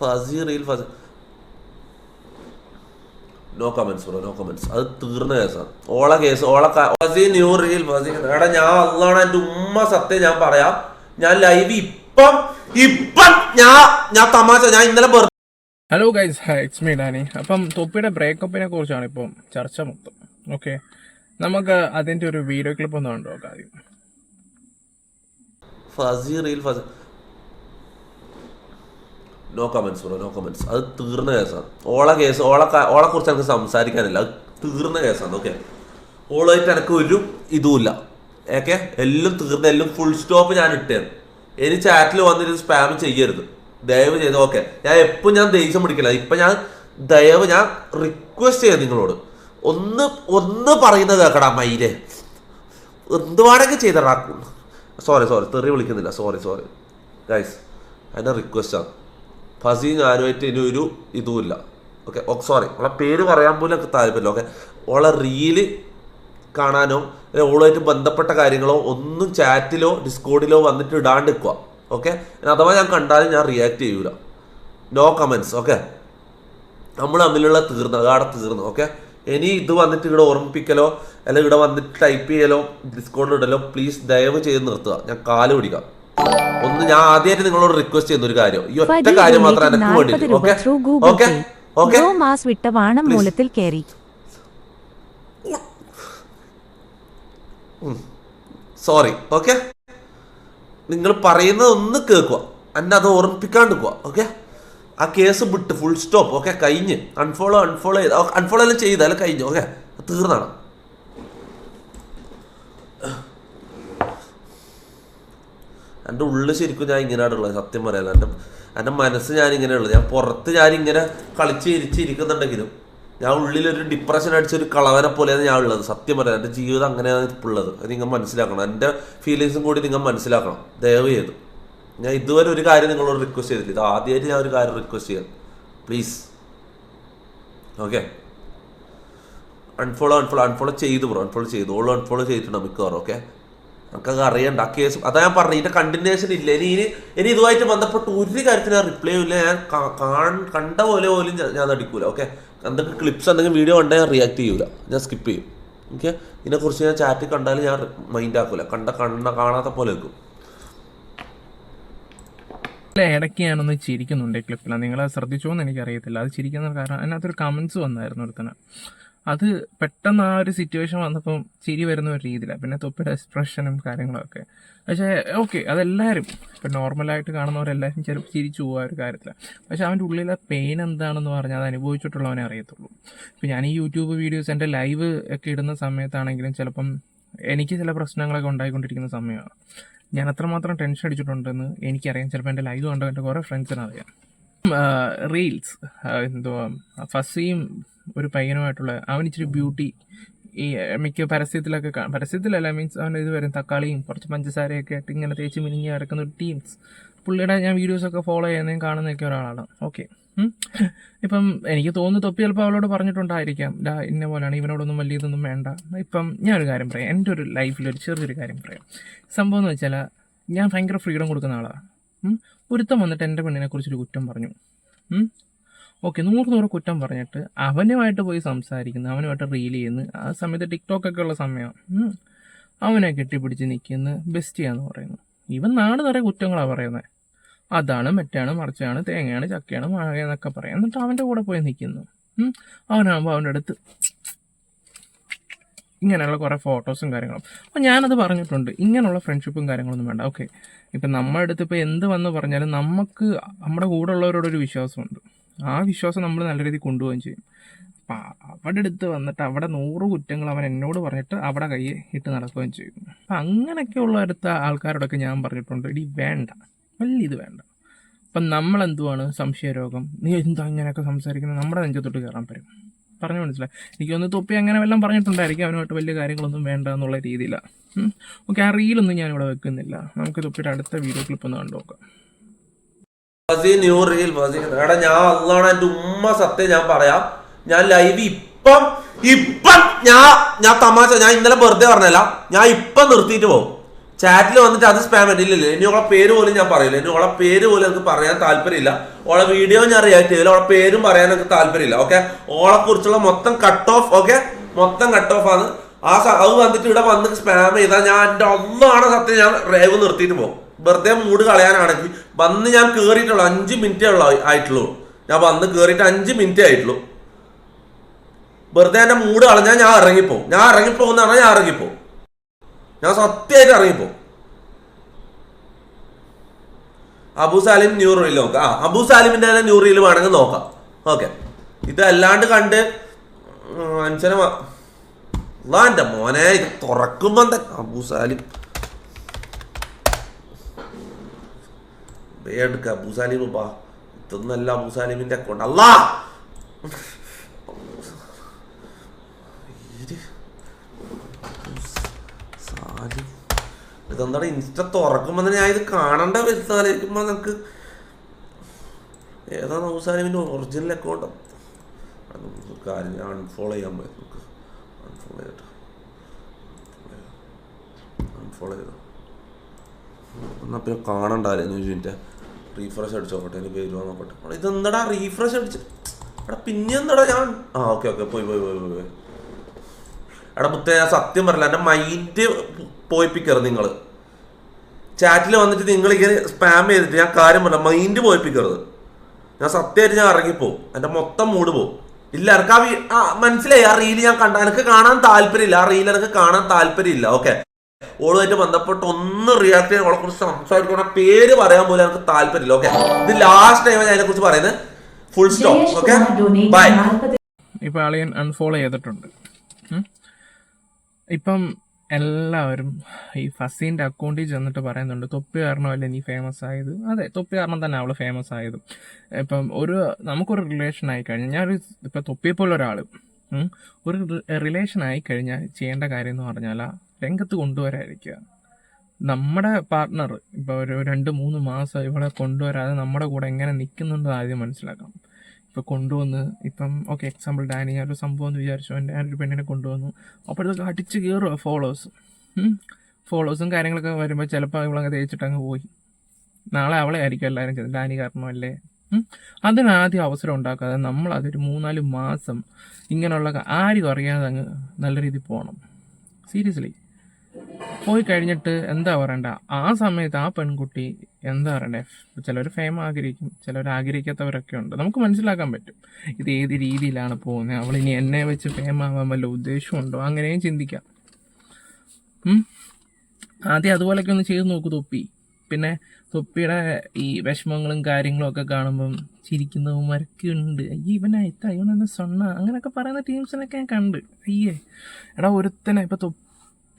Fuzzy reel fuzzy no comments bro no comments അത് തീർന്ന കേസാണ് ഓള കേസ് ഓള ഫസീ ന്യൂ റീൽ ഫസീ എടാ ഞാൻ അന്നാണ് എന്റെ ഉമ്മ സത്യം ഞാൻ പറയാം. ഞാൻ ലൈവ് ഇപ്പം ഇപ്പം ഞാൻ ഞാൻ തമാശ ഞാൻ ഇന്നലെ hello guys it's me Dani അപ്പം തൊപ്പിയുടെ ബ്രേക്കപ്പിനെ കുറിച്ചാണ് ഇപ്പം ചർച്ച മൊത്തം. ഓക്കെ നമുക്ക് അതിന്റെ ഒരു വീഡിയോ ക്ലിപ്പ് ഒന്ന് കണ്ടു നോക്കാം ആദ്യം. ഫസി reel fuzzy no comments bro no comments അത് തീർന്ന കേസാണ് ഓള കേസ് ഓള ഓളെ കുറിച്ച് എനിക്ക് സംസാരിക്കാനില്ല. അത് തീർന്ന കേസാണ് ഓക്കെ ഓളായിട്ട് എനിക്ക് ഒരു ഇതുമില്ല ഓക്കെ എല്ലാം തീർന്ന എല്ലാം ഫുൾ സ്റ്റോപ്പ് ഞാൻ ഇട്ടേ ഇനി ചാറ്റിൽ വന്നിട്ട് സ്പാം ചെയ്യരുത്. ദയവ് ചെയ്ത് ഓക്കെ ഞാൻ എപ്പോഴും ഞാൻ ദേഷ്യം പിടിക്കില്ല. ഇപ്പം ഞാൻ ദയവ് ഞാൻ റിക്വസ്റ്റ് ചെയ്യാം നിങ്ങളോട്. ഒന്ന് ഒന്ന് പറയുന്നത് കേക്കടാ മയിലേ എന്തുവാണെങ്കിൽ ചെയ്തടാ? സോറി സോറി തെറി വിളിക്കുന്നില്ല. സോറി സോറി ഗൈസ് അതിന്റെ റിക്വസ്റ്റാണ് ഫസി ഞാനുമായിട്ട് ഇനി ഒരു ഇതുമില്ല. ഓക്കെ സോറി ഓളെ പേര് പറയാൻ പോലും എനിക്ക് താല്പര്യമില്ല. ഓക്കെ ഓളെ റീൽ കാണാനോ ഓളുമായിട്ട് ബന്ധപ്പെട്ട കാര്യങ്ങളോ ഒന്നും ചാറ്റിലോ ഡിസ്കോഡിലോ വന്നിട്ട് ഇടാണ്ട് നിൽക്കുക ഓക്കെ അഥവാ ഞാൻ കണ്ടാലും ഞാൻ റിയാക്ട് ചെയ്യൂല. നോ കമൻസ് ഓക്കെ നമ്മൾ തമ്മിലുള്ള തീർന്ന് അതാടെ തീർന്നു ഓക്കെ ഇനി ഇത് വന്നിട്ട് ഇവിടെ ഓർമ്മിപ്പിക്കലോ അല്ലെങ്കിൽ ഇവിടെ വന്നിട്ട് ടൈപ്പ് ചെയ്യലോ ഡിസ്കൗണ്ട് ഇടലോ പ്ലീസ് ദയവ് ചെയ്ത് നിർത്തുക. ഞാൻ കാൽ പിടിക്കാം. ഒന്ന് ഞാൻ ആദ്യമായിട്ട് നിങ്ങളോട് റിക്വസ്റ്റ് ചെയ്യുന്ന ഒരു കാര്യം. ഈ ഒറ്റ കാര്യം മാത്രം എനിക്ക് വേണ്ടി ഓക്കെ? ഓക്കെ? ഓക്കെ? മാസ് വിട്ട വാണം മൂലത്തിൽ കയറി സോറി ഓക്കെ? നിങ്ങൾ പറയുന്നത് ഒന്ന് കേൾക്കുക. എന്നെ അത് ഓർമ്മിപ്പിക്കാണ്ട് പോവാ ഓക്കെ? ആ കേസ് വിട്ട് ഫുൾ സ്റ്റോപ്പ് ഓക്കെ? കഴിഞ്ഞ്. അൺഫോളോ അൺഫോളോ ചെയ്ത്. അൺഫോളോ എല്ലാം ചെയ്താലും കഴിഞ്ഞു. ഓക്കെ? തീർന്നാണ്. എന്റെ ഉള്ളിൽ ശരിക്കും ഞാൻ ഇങ്ങനെയാണ് ഉള്ളത് സത്യം പറയാലോ എന്റെ എന്റെ മനസ്സ് ഞാൻ ഇങ്ങനെയുള്ളത് ഞാൻ പുറത്ത് ഞാൻ ഇങ്ങനെ കളിച്ച് ഇരിച്ചിരിക്കുന്നുണ്ടെങ്കിലും ഞാൻ ഉള്ളിലൊരു ഡിപ്രഷൻ അടിച്ചൊരു കളവനെ പോലെയാണ് ഞാൻ ഉള്ളത്. സത്യം പറയാം എന്റെ ജീവിതം അങ്ങനെയാണ് ഉള്ളത്. അത് നിങ്ങൾ മനസ്സിലാക്കണം. എന്റെ ഫീലിങ്സും കൂടി നിങ്ങൾ മനസ്സിലാക്കണം. ദയവ് ഞാൻ ഇതുവരെ ഒരു കാര്യം നിങ്ങളോട് റിക്വസ്റ്റ് ചെയ്തിട്ടില്ല. ഇത് ആദ്യമായിട്ട് ഞാൻ ഒരു കാര്യം റിക്വസ്റ്റ് ചെയ്യാം. Please okay unfollow unfollow unfollow ചെയ്തു ബ്രോ അൺഫോളോ ചെയ്തു. ഓൾ അൺഫോളോ ചെയ്തിട്ടുണ്ടോ മിക്കവാറും? ഓക്കെ നമുക്കത് അറിയണ്ട. ആ കേസ് അതാ ഞാൻ പറഞ്ഞു ഇതിന്റെ കണ്ടിന്യൂഷൻ ഇല്ല. ഇനി ഇനി ഇനി ഇതുമായിട്ട് ബന്ധപ്പെട്ട് ഒരു കാര്യത്തിന് ഞാൻ റിപ്ലൈ ഇല്ല. ഞാൻ കണ്ട പോലെ പോലും ഞാൻ അടിക്കൂല ഓക്കെ എന്തൊക്കെ ക്ലിപ്സ് എന്തെങ്കിലും വീഡിയോ കണ്ടാൽ ഞാൻ റിയാക്ട് ചെയ്യൂല. ഞാൻ സ്കിപ്പ് ചെയ്യും. ഓക്കെ ഇതിനെക്കുറിച്ച് ഞാൻ ചാറ്റ് കണ്ടാൽ ഞാൻ മൈൻഡ് ആക്കൂല. കണ്ട കണ്ട കാണാത്ത പോലെ അല്ല ഇടയ്ക്ക് ഞാനൊന്ന് ചിരിക്കുന്നുണ്ട് ക്ലിപ്പിൽ നിങ്ങൾ ശ്രദ്ധിച്ചോ എന്ന് എനിക്കറിയത്തില്ല. അത് ചിരിക്കുന്ന കാരണം അതിനകത്തൊരു കമൻസ് വന്നായിരുന്നു ഒരുത്തന്. അത് പെട്ടെന്ന് ആ ഒരു സിറ്റുവേഷൻ വന്നപ്പം ചിരി വരുന്ന ഒരു രീതിയിലാണ് പിന്നെ തൊപ്പിയുടെ എക്സ്പ്രഷനും കാര്യങ്ങളൊക്കെ. പക്ഷേ ഓക്കെ അതെല്ലാവരും ഇപ്പം നോർമലായിട്ട് കാണുന്നവരെല്ലാവരും ചിലപ്പോൾ ചിരിച്ചു പോകുക ആ ഒരു കാര്യത്തിലാണ് പക്ഷേ അവന്റെ ഉള്ളിലെ പെയിൻ എന്താണെന്ന് പറഞ്ഞാൽ അത് അനുഭവിച്ചിട്ടുള്ളവനെ അറിയത്തുള്ളൂ. ഇപ്പം ഞാൻ ഈ യൂട്യൂബ് വീഡിയോസ് എന്റെ ലൈവ് ഒക്കെ ഇടുന്ന സമയത്താണെങ്കിലും ചിലപ്പം എനിക്ക് ചില പ്രശ്നങ്ങളൊക്കെ ഉണ്ടായിക്കൊണ്ടിരിക്കുന്ന സമയമാണ്. ഞാൻ അത്രമാത്രം ടെൻഷൻ അടിച്ചിട്ടുണ്ടെന്ന് എനിക്കറിയാം. ചിലപ്പോൾ എന്റെ ലൈവ് കണ്ടോ? എന്റെ കുറേ ഫ്രണ്ട്സിനറിയാം റീൽസ് എന്തുവാ ഫസിയും ഒരു പയ്യനുമായിട്ടുള്ള അവൻ ഇച്ചിരി ബ്യൂട്ടി ഈ മിക്ക പരസ്യത്തിലൊക്കെ പരസ്യത്തിലല്ല മീൻസ് അവൻ ഇത് വരും തക്കാളിയും കുറച്ച് പഞ്ചസാരയൊക്കെ ആയിട്ട് ഇങ്ങനെ തേച്ച് മിനിഞ്ഞ് കിടക്കുന്ന ഒരു ടീംസ് പുള്ളിയുടെ ഞാൻ വീഡിയോസൊക്കെ ഫോളോ ചെയ്യുന്നതും കാണുന്നതൊക്കെ ഒരാളാണ്. ഓക്കെ ഇപ്പം എനിക്ക് തോന്നുന്നു തൊപ്പി ചിലപ്പോൾ അവളോട് പറഞ്ഞിട്ടുണ്ടായിരിക്കാം. ഡാ ഇന്ന പോലെയാണ് ഇവനോടൊന്നും വലിയ ഇതൊന്നും വേണ്ട. ഇപ്പം ഞാനൊരു കാര്യം പറയാം. എന്റെ ഒരു ലൈഫിൽ ഒരു ചെറിയൊരു കാര്യം പറയാം. സംഭവം എന്ന് വെച്ചാൽ ഞാൻ ഭയങ്കര ഫ്രീഡം കൊടുക്കുന്ന ആളാണ് ഒരുത്തം വന്നിട്ട് എന്റെ പെണ്ണിനെ കുറിച്ചൊരു കുറ്റം പറഞ്ഞു. ഓക്കെ നൂറ് നൂറ് കുറ്റം പറഞ്ഞിട്ട് അവനുമായിട്ട് പോയി സംസാരിക്കുന്നു അവനുമായിട്ട് റീൽ ചെയ്യുന്നു. ആ സമയത്ത് ടിക്ടോക്ക് ഒക്കെ ഉള്ള സമയമാണ് അവനെ കെട്ടിപ്പിടിച്ച് നിൽക്കുന്ന ബെസ്റ്റ് ബെസ്റ്റിയാന്ന് പറയുന്നു. ഇവൻ നാട് നിറയെ കുറ്റങ്ങളാണ് പറയുന്നത് അതാണ് മറ്റാണ് മറിച്ചാണ് തേങ്ങയാണ് ചക്കയാണ് മാങ്ങ എന്നൊക്കെ പറയാം. എന്നിട്ട് അവന്റെ കൂടെ പോയി നിൽക്കുന്നു. അവനാകുമ്പോൾ അവന്റെ അടുത്ത് ഇങ്ങനെയുള്ള കുറേ ഫോട്ടോസും കാര്യങ്ങളും. അപ്പോൾ ഞാനത് പറഞ്ഞിട്ടുണ്ട് ഇങ്ങനെയുള്ള ഫ്രണ്ട്ഷിപ്പും കാര്യങ്ങളൊന്നും വേണ്ട. ഓക്കെ ഇപ്പം നമ്മുടെ അടുത്ത് ഇപ്പോൾ എന്ത് വന്ന് പറഞ്ഞാലും നമുക്ക് നമ്മുടെ കൂടെ ഉള്ളവരോടൊരു വിശ്വാസമുണ്ട്. ആ വിശ്വാസം നമ്മൾ നല്ല രീതിയിൽ കൊണ്ടുപോവുകയും ചെയ്യും. അപ്പം അവിടെ അടുത്ത് വന്നിട്ട് അവിടെ നൂറ് കുറ്റങ്ങൾ അവൻ എന്നോട് പറഞ്ഞിട്ട് അവിടെ കൈ ഇട്ട് നടക്കുകയും ചെയ്യും. അപ്പം അങ്ങനെയൊക്കെയുള്ള അടുത്ത ആൾക്കാരോടൊക്കെ ഞാൻ പറഞ്ഞിട്ടുണ്ട് ഇടി വേണ്ട. വലിയ ഇത് വേണ്ട. അപ്പം നമ്മളെന്തുവാണ്? സംശയരോഗം. നീ എന്താ ഇങ്ങനെയൊക്കെ സംസാരിക്കുന്നത്? നമ്മുടെ നെഞ്ചത്തോട്ട് കയറാൻ പറ്റും പറഞ്ഞു മനസ്സിലായി. എനിക്ക് ഒന്ന് തൊപ്പി അങ്ങനെ വല്ലതും പറഞ്ഞിട്ടുണ്ടായിരിക്കും അവനുമായിട്ട് വലിയ കാര്യങ്ങളൊന്നും വേണ്ട എന്നുള്ള രീതിയിലാണ് ഓക്കെ ആ റീലൊന്നും ഞാനിവിടെ വെക്കുന്നില്ല. നമുക്ക് തൊപ്പിയുടെ അടുത്ത വീഡിയോ ക്ലിപ്പ് ഒന്ന് കണ്ടു നോക്കാം എടാ ഞാൻ അള്ളാണ് എന്റെ ഉമ്മ സത്യം ഞാൻ പറയാം. ഞാൻ ലൈവ് ഇപ്പം ഇപ്പം ഞാൻ ഞാൻ തമാശ ഞാൻ ഇന്നലെ വെറുതെ പറഞ്ഞല്ല ഞാൻ ഇപ്പം നിർത്തിയിട്ട് പോകും ചാറ്റിൽ വന്നിട്ട് അത് സ്പാം ഇല്ലല്ലോ ഇനി ഓളെ പേര് പോലും ഞാൻ പറയില്ല. ഇനി ഓളെ പേര് പോലും എനിക്ക് പറയാൻ താല്പര്യമില്ല. ഓളെ വീഡിയോ ഞാൻ റിയാക്ട് ചെയ്യില്ല. ഓളെ പേരും പറയാൻ എനിക്ക് താല്പര്യമില്ല ഓക്കെ ഓളെ കുറിച്ചുള്ള മൊത്തം കട്ട് ഓഫ് ഓക്കെ മൊത്തം കട്ട് ഓഫ് ആണ്. ആ അത് വന്നിട്ട് ഇവിടെ വന്നിട്ട് സ്പാം ചെയ്താൽ ഞാൻ എന്റെ ഒന്നാണ് സത്യം ഞാൻ റേവ് നിർത്തിയിട്ട് പോകും വെറുതെ മൂട് കളയാനാണെങ്കിൽ വന്ന് ഞാൻ കയറിയിട്ടുള്ളൂ അഞ്ച് മിനിറ്റേ ഉള്ള ആയിട്ടുള്ളൂ. ഞാൻ വന്ന് കയറിയിട്ട് അഞ്ച് മിനിറ്റേ ആയിട്ടുള്ളൂ. വെറുതെ എന്റെ മൂട് കളഞ്ഞാൽ ഞാൻ ഇറങ്ങിപ്പോവും. ഞാൻ ഇറങ്ങിപ്പോകുന്ന പറഞ്ഞാൽ ഞാൻ ഇറങ്ങിപ്പോവും. ഞാൻ സത്യമായിട്ട് ഇറങ്ങിപ്പോവും. അബു സാലിം ന്യൂ റീൽ നോക്കാം. ആ അബു സാലിമിന്റെ തന്നെ ന്യൂ റീൽ വേണമെങ്കിൽ നോക്കാം. ഓക്കെ. ഇതല്ലാണ്ട് കണ്ട് മനുഷ്യനെ മോനെ ഇത് തുറക്കുമ്പോ എന്താ അബു സാലിം? എടുക്ക. അബു സാലിം ബാ ഇതൊന്നല്ല അബു അക്കൗണ്ട് അല്ലാ! ഇതെന്താണ് ഇൻസ്റ്റ തുറക്കുമ്പോ തന്നെ ഞാൻ ഇത് കാണണ്ട വരുത്താലിരിക്കുമ്പോ നിനക്ക് ഏതാണ് സാലിമിന്റെ ഒറിജിനൽ അക്കൗണ്ട് കാര്യം അൺഫോളോ ചെയ്യാൻ പോയി. നമുക്ക് അൺഫോളോ ചെയ്തിട്ട് അൺഫോളോ ചെയ്തു? എന്നാ പിന്നെ കാണണ്ടായിരുന്നു മിനിറ്റ് റീഫ്രഷ് അടിച്ചു നോക്കട്ടെ എനിക്ക് പേര് നോക്കട്ടെ. ഇത് ഇതെന്താടാ റീഫ്രഷ് അടിച്ച്? എടാ പിന്നെ എന്താടാ ഞാൻ? ആ ഓക്കെ ഓക്കെ പോയി പോയി പോയി പോയി എടാ മുത്തേ ഞാൻ സത്യം പറയില്ല എന്റെ മൈൻഡ് പോയിപ്പിക്കരുത് നിങ്ങൾ ചാറ്റിൽ വന്നിട്ട് നിങ്ങൾ ഇങ്ങനെ സ്പാം ചെയ്തിട്ട് ഞാൻ കാര്യം പറഞ്ഞ മൈൻഡ് പോയിപ്പിക്കരുത്. ഞാൻ സത്യമായിട്ട് ഞാൻ ഇറങ്ങിപ്പോവും. എന്റെ മൊത്തം മൂഡ് പോവും. ഇല്ല എനിക്ക് ആ മനസ്സിലായി ആ റീൽ ഞാൻ കണ്ട എനിക്ക് കാണാൻ താല്പര്യമില്ല ആ റീൽ എനിക്ക് കാണാൻ താല്പര്യമില്ല ഓക്കെ ഓളുമായിട്ട് ബന്ധപ്പെട്ട് ഒന്ന് റിയാക്ട് ചെയ്യാൻ അവളെ കുറിച്ച് സംസാരിക്കണം പേര് പറയാൻ പോലും എനിക്ക് താല്പര്യമില്ല ഓക്കെ ഇത് ലാസ്റ്റ് ടൈം ഞാൻ അതിനെ കുറിച്ച് പറയുന്നത് ഫുൾ സ്റ്റോപ്പ് ഓക്കെ ബൈ ഇപ്പൊ അളിയൻ അൺഫോളോ ചെയ്തിട്ടുണ്ട്. ഇപ്പം എല്ലാവരും ഈ ഫസീന്റെ അക്കൗണ്ടിൽ ചെന്നിട്ട് പറയുന്നുണ്ട് തൊപ്പി കാരണമല്ലേ നീ ഫേമസ് ആയത്? അതെ തൊപ്പി കാരണം തന്നെ അവൾ ഫേമസ് ആയത്. ഇപ്പം ഒരു നമുക്കൊരു റിലേഷൻ ആയി കഴിഞ്ഞാൽ ഞാനൊരു ഇപ്പം തൊപ്പിയെ പോലെ ഒരാൾ ഒരു റിലേഷൻ ആയി കഴിഞ്ഞാൽ ചെയ്യേണ്ട കാര്യം എന്ന് പറഞ്ഞാൽ രംഗത്ത് കൊണ്ടുവരാതിരിക്കുക. നമ്മുടെ പാർട്ട്ണർ ഇപ്പോൾ ഒരു രണ്ട് മൂന്ന് മാസം ഇവിടെ കൊണ്ടുവരാതെ നമ്മുടെ കൂടെ എങ്ങനെ നിൽക്കുന്നുണ്ട് ആദ്യം മനസ്സിലാക്കണം. ഇപ്പോൾ കൊണ്ടുവന്ന് ഇപ്പം ഓക്കെ എക്സാമ്പിൾ ഡാനി ഒരു സംഭവം എന്ന് വിചാരിച്ചു. എന്റെ ഞാനൊരു പെണ്ണിനെ കൊണ്ടുവന്നു. അപ്പോഴത്തേക്ക് അടിച്ച് കയറുക ഫോളോവേഴ്സ് ഫോളോവേഴ്സും കാര്യങ്ങളൊക്കെ വരുമ്പോൾ ചിലപ്പോൾ ഇവളങ്ങ് തേച്ചിട്ട് അങ്ങ് പോയി. നാളെ അവളെ ആയിരിക്കും എല്ലാവരും ചെയ്തത്. ഡാനി കാരണമല്ലേ. അതിനാദ്യം അവസരം ഉണ്ടാക്കാതെ നമ്മൾ അതൊരു മൂന്നാൽ മാസം ഇങ്ങനെയുള്ള ആരും അറിയാതെ അങ്ങ് നല്ല രീതിയിൽ പോകണം സീരിയസ്ലി പോയി കഴിഞ്ഞിട്ട് എന്താ പറയണ്ട? ആ സമയത്ത് ആ പെൺകുട്ടി എന്താ പറയണ്ടേ? ചിലർ ഫേം ആഗ്രഹിക്കും ചിലർ ആഗ്രഹിക്കാത്തവരൊക്കെ ഉണ്ട്. നമുക്ക് മനസ്സിലാക്കാൻ പറ്റും. ഇത് ഏത് രീതിയിലാണ് പോകുന്നത്? അവൾ ഇനി എന്നെ വെച്ച് ഫേം ആവാൻ വല്ല ഉദ്ദേശമുണ്ടോ അങ്ങനെയും ചിന്തിക്കാം. ആദ്യം അതുപോലൊക്കെ ഒന്ന് ചെയ്ത് നോക്കൂ തൊപ്പി. പിന്നെ തൊപ്പിയുടെ ഈ വിഷമങ്ങളും കാര്യങ്ങളും ഒക്കെ കാണുമ്പം ചിരിക്കുന്നവന്മാരൊക്കെ ഉണ്ട് അയ്യേ ഇവനാ ഇത്ത ഇവനെന്ന് സ്വണ്ണ അങ്ങനെയൊക്കെ പറയുന്ന ടീംസിനൊക്കെ ഞാൻ കണ്ട്. അയ്യേ. എടാ ഒരുത്തനെ ഇപ്പം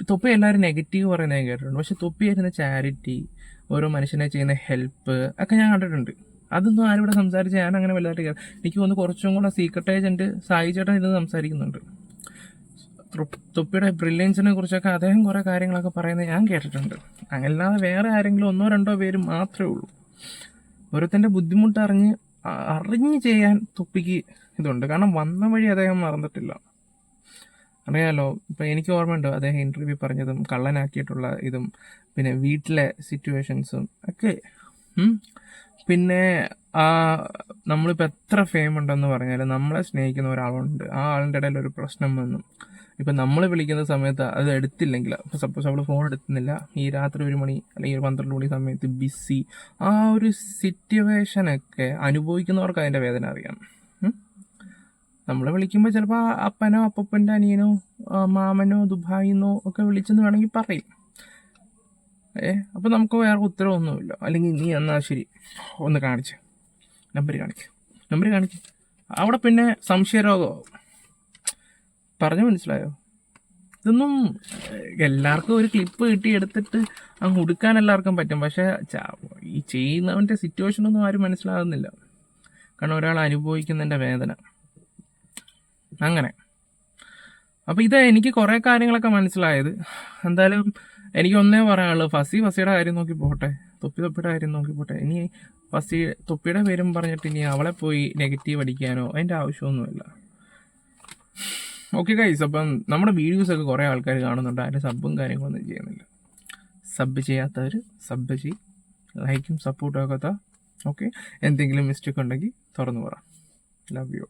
തൊപ്പി എല്ലാവരും നെഗറ്റീവ് പറയുന്നത് കേട്ടിട്ടുണ്ട്. പക്ഷെ തൊപ്പി വരുന്ന ചാരിറ്റി ഓരോ മനുഷ്യനെ ചെയ്യുന്ന ഹെൽപ്പ് ഒക്കെ ഞാൻ കണ്ടിട്ടുണ്ട്. അതൊന്നും ആരും ഇവിടെ സംസാരിച്ച് ഞാൻ അങ്ങനെ വലുതായിട്ട് കേട്ടു എനിക്ക് തോന്നുന്നു കുറച്ചും കൂടെ സീക്രട്ട് ഏജന്റ് സായി ചേട്ടൻ ഇരുന്ന് സംസാരിക്കുന്നുണ്ട്. തൊപ്പ്- തൊപ്പിയുടെ ബ്രില്യൻസിനെ കുറിച്ചൊക്കെ അദ്ദേഹം കുറേ കാര്യങ്ങളൊക്കെ പറയുന്നത് ഞാൻ കേട്ടിട്ടുണ്ട്. അല്ലാതെ വേറെ ആരെങ്കിലും ഒന്നോ രണ്ടോ പേര് മാത്രമേ ഉള്ളൂ. ഓരോരുത്തന്റെ ബുദ്ധിമുട്ട് അറിഞ്ഞ് അറിഞ്ഞ് ചെയ്യാൻ തൊപ്പിക്ക് ഇതുണ്ട്. കാരണം വന്ന വഴി അദ്ദേഹം മറന്നിട്ടില്ല. അറിയാലോ ഇപ്പം എനിക്ക് ഓർമ്മയുണ്ട് അദ്ദേഹം ഇന്റർവ്യൂ പറഞ്ഞതും കള്ളനാക്കിയിട്ടുള്ള ഇതും പിന്നെ വീട്ടിലെ സിറ്റുവേഷൻസും ഒക്കെ. പിന്നെ നമ്മളിപ്പോൾ എത്ര ഫെയിം ഉണ്ടെന്ന് പറഞ്ഞാലും നമ്മളെ സ്നേഹിക്കുന്ന ഒരാളുണ്ട്. ആ ആളിന്റെ ഇടയിൽ ഒരു പ്രശ്നം വന്നു. ഇപ്പം നമ്മൾ വിളിക്കുന്ന സമയത്ത് അത് എടുത്തില്ലെങ്കിൽ ഇപ്പോൾ സപ്പോസ് അവൾ ഫോൺ എടുക്കുന്നില്ല ഈ രാത്രി ഒരു മണി അല്ലെങ്കിൽ ഒരു പന്ത്രണ്ട് മണി സമയത്ത് ബിസി ആ ഒരു സിറ്റുവേഷനൊക്കെ അനുഭവിക്കുന്നവർക്ക് അതിന്റെ വേദന അറിയാം. നമ്മൾ വിളിക്കുമ്പോൾ ചിലപ്പോൾ അപ്പനോ അപ്പപ്പന്റെ അനിയനോ മാമനോ ദുബായിന്നോ ഒക്കെ വിളിച്ചെന്ന് വേണമെങ്കിൽ പറയും. ഏ അപ്പോൾ നമുക്ക് വേറെ ഉത്തരവൊന്നുമില്ല. അല്ലെങ്കിൽ നീ എന്നാൽ ശരി ഒന്ന് കാണിച്ച്. നമ്പർ കാണിക്ക്. നമ്പർ കാണിക്ക്. അവിടെ പിന്നെ സംശയരോഗമാവും പറഞ്ഞു മനസ്സിലായോ? ഇതൊന്നും എല്ലാവർക്കും ഒരു ക്ലിപ്പ് കിട്ടി എടുത്തിട്ട് അങ്ങ് ഉടുക്കാൻ എല്ലാവർക്കും പറ്റും. പക്ഷേ ഈ ചെയ്യുന്നവന്റെ സിറ്റുവേഷനൊന്നും ആരും മനസ്സിലാകുന്നില്ല. കാരണം ഒരാൾ അനുഭവിക്കുന്നതിന്റെ വേദന. അങ്ങനെ. അപ്പോൾ ഇത് എനിക്ക് കുറേ കാര്യങ്ങളൊക്കെ മനസ്സിലായത്. എന്തായാലും എനിക്ക് ഒന്നേ പറയാനുള്ളൂ. ഫസി ഫസിയുടെ കാര്യം നോക്കി പോട്ടെ. തൊപ്പി തൊപ്പിയുടെ കാര്യം നോക്കി പോട്ടെ. ഇനി ഫസി തൊപ്പിയുടെ പേരും പറഞ്ഞിട്ട് ഇനി അവളെ പോയി നെഗറ്റീവ് അടിക്കാനോ അതിന്റെ ആവശ്യമൊന്നുമില്ല. ഓക്കെ ഗൈസ് അപ്പം നമ്മുടെ വീഡിയോസൊക്കെ കുറേ ആൾക്കാർ കാണുന്നുണ്ട്. അതിന്റെ സബും കാര്യങ്ങളൊന്നും ചെയ്യുന്നില്ല. സബ് ചെയ്യാത്തവർ സബ് ചെയ്യും ലൈക്കും സപ്പോർട്ടും ഒക്കെ താ. ഓക്കെ എന്തെങ്കിലും മിസ്റ്റേക്ക് ഉണ്ടെങ്കിൽ തുറന്നു പറ. Love you